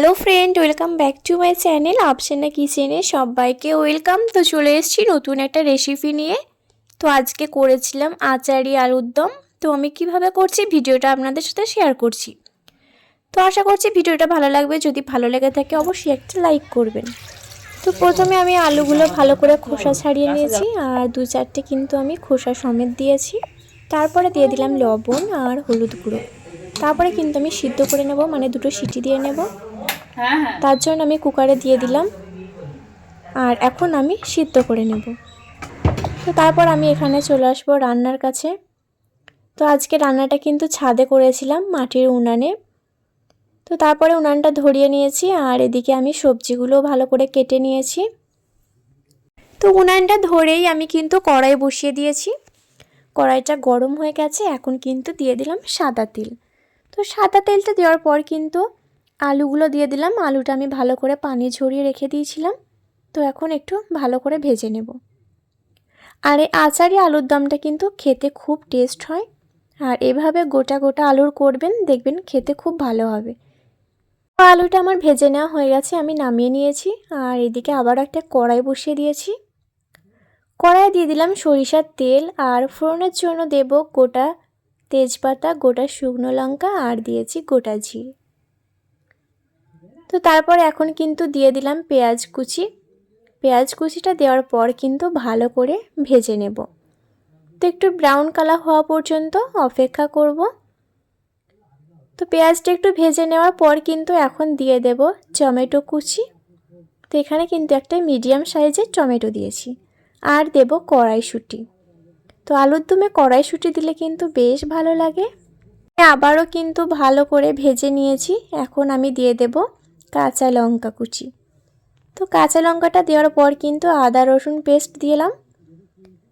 Hello friend, welcome back to my channel আপসেনা কিচেনে। সবাইকে welcome. তো চলে এসেছি নতুন একটা রেসিপি নিয়ে। তো আজকে করেছিলাম আচারি আলুর দম। তো আমি কীভাবে করছি ভিডিওটা আপনাদের সাথে শেয়ার করছি। তো আশা করছি ভিডিওটা ভালো লাগবে। যদি ভালো লেগে থাকে অবশ্যই একটা লাইক করবেন। তো প্রথমে আমি আলুগুলো ভালো করে খোসা ছাড়িয়ে নিয়েছি। আর দু চারটে কিন্তু আমি খোসা সমেত দিয়েছি। তারপরে দিয়ে দিলাম লবণ আর হলুদ গুঁড়ো। তারপরে কিন্তু আমি সিদ্ধ করে নেব মানে দুটো সিটি দিয়ে নেব। তার জন্য আমি কুকারে দিয়ে দিলাম। আর এখন আমি সিদ্ধ করে নেব। তো তারপর আমি এখানে চলে আসব রান্নার কাছে। তো আজকে রান্নাটা কিন্তু ছাদে করেছিলাম মাটির উনানে। তো তারপরে উনানটা ধরিয়ে নিয়েছি আর এদিকে আমি সবজিগুলো ভালো করে কেটে নিয়েছি। তো উনানটা ধরেই আমি কিন্তু কড়াই বসিয়ে দিয়েছি। কড়াইটা গরম হয়ে গেছে, এখন কিন্তু দিয়ে দিলাম সাদা তেল। তো সাদা তেলটা দেওয়ার পর কিন্তু আলুগুলো দিয়ে দিলাম। আলুটা আমি ভালো করে পানি ঝরিয়ে রেখে দিয়েছিলাম। তো এখন একটু ভালো করে ভেজে নেব। আর এই আচারি আলুর দমটা কিন্তু খেতে খুব টেস্ট হয়। আর এভাবে গোটা গোটা আলুর করবেন, দেখবেন খেতে খুব ভালো হবে। আলুটা আমার ভেজে নেওয়া হয়ে গেছে, আমি নামিয়ে নিয়েছি। আর এদিকে আবার একটা কড়াই বসিয়ে দিয়েছি। কড়াই দিয়ে দিলাম সরিষার তেল। আর ফোড়নের জন্য দেব গোটা তেজপাতা, গোটা শুকনো লঙ্কা। আর দিয়েছি গোটা জিরে। তো তারপর এখন কিন্তু দিয়ে দিলাম পেঁয়াজ কুচি। পেঁয়াজ কুচিটা দেওয়ার পর কিন্তু ভালো করে ভেজে নেব। তো একটু ব্রাউন কালার হওয়া পর্যন্ত অপেক্ষা করব। তো পেঁয়াজটা একটু ভেজে নেওয়ার পর কিন্তু এখন দিয়ে দেব টমেটো কুচি। তো এখানে কিন্তু একটা মিডিয়াম সাইজের টমেটো দিয়েছি। আর দেব কড়াইশুঁটি। তো আলুর দমে কড়াইশুঁটি দিলে কিন্তু বেশ ভালো লাগে। আবারও কিন্তু ভালো করে ভেজে নিয়েছি। এখন আমি দিয়ে দেব কাঁচা লঙ্কা কুচি। তো কাঁচা লঙ্কাটা দেওয়ার পর কিন্তু আদা, রসুন পেস্ট দিলাম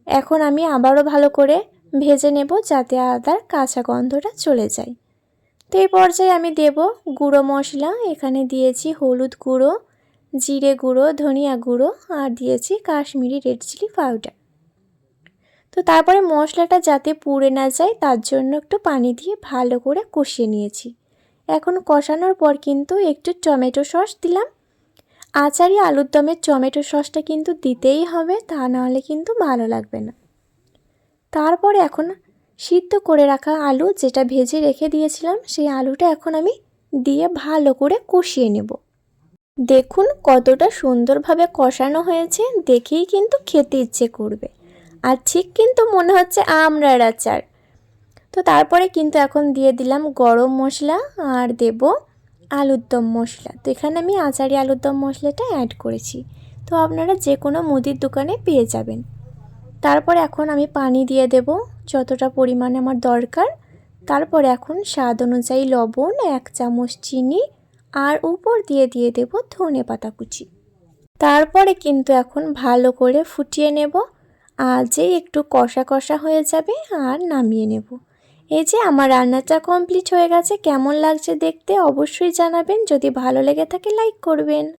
এখন আমি আবারও ভালো করে ভেজে নেব যাতে আদার কাঁচা গন্ধটা চলে যায়। তো এই পর্যায়ে আমি দেব গুঁড়ো মশলা। এখানে দিয়েছি হলুদ গুঁড়ো, জিরে গুঁড়ো, ধনিয়া গুঁড়ো আর দিয়েছি কাশ্মীরি রেড চিলি পাউডার। তো তারপরে মশলাটা যাতে পুড়ে না যায় তার জন্য একটু পানি দিয়ে ভালো করে কষিয়ে নিয়েছি। এখন কষানোর পর কিন্তু একটু টমেটো সস দিলাম। আচারি আলুর দমের টমেটো সসটা কিন্তু দিতেই হবে, তা নাহলে কিন্তু ভালো লাগবে না। তারপরে এখন সিদ্ধ করে রাখা আলু যেটা ভেজে রেখে দিয়েছিলাম, সেই আলুটা এখন আমি দিয়ে ভালো করে কষিয়ে নেব। দেখুন কতটা সুন্দরভাবে কষানো হয়েছে, দেখেই কিন্তু খেতে ইচ্ছে করবে। আর ঠিক কিন্তু মনে হচ্ছে আমড়ার আচার। তো তারপরে কিন্তু এখন দিয়ে দিলাম গরম মশলা আর দেব আলুর দম মশলা। তো এখানে আমি আচারি আলুর দম মশলাটা অ্যাড করেছি। তো আপনারা যে কোনো মুদির দোকানে পেয়ে যাবেন। তারপর এখন আমি পানি দিয়ে দেব, যতটা পরিমাণে আমার দরকার। তারপর এখন স্বাদ অনুযায়ী লবণ, এক চামচ চিনি আর উপর দিয়ে দিয়ে দেব ধনে পাতা কুচি। তারপরে কিন্তু এখন ভালো করে ফুটিয়ে নেব। আর একটু কষা কষা হয়ে যাবে আর নামিয়ে নেব। এই যে আমার রান্নাটা কমপ্লিট হয়ে গেছে, কেমন লাগছে দেখতে অবশ্যই জানাবেন, যদি ভালো লেগে থাকে লাইক করবেন।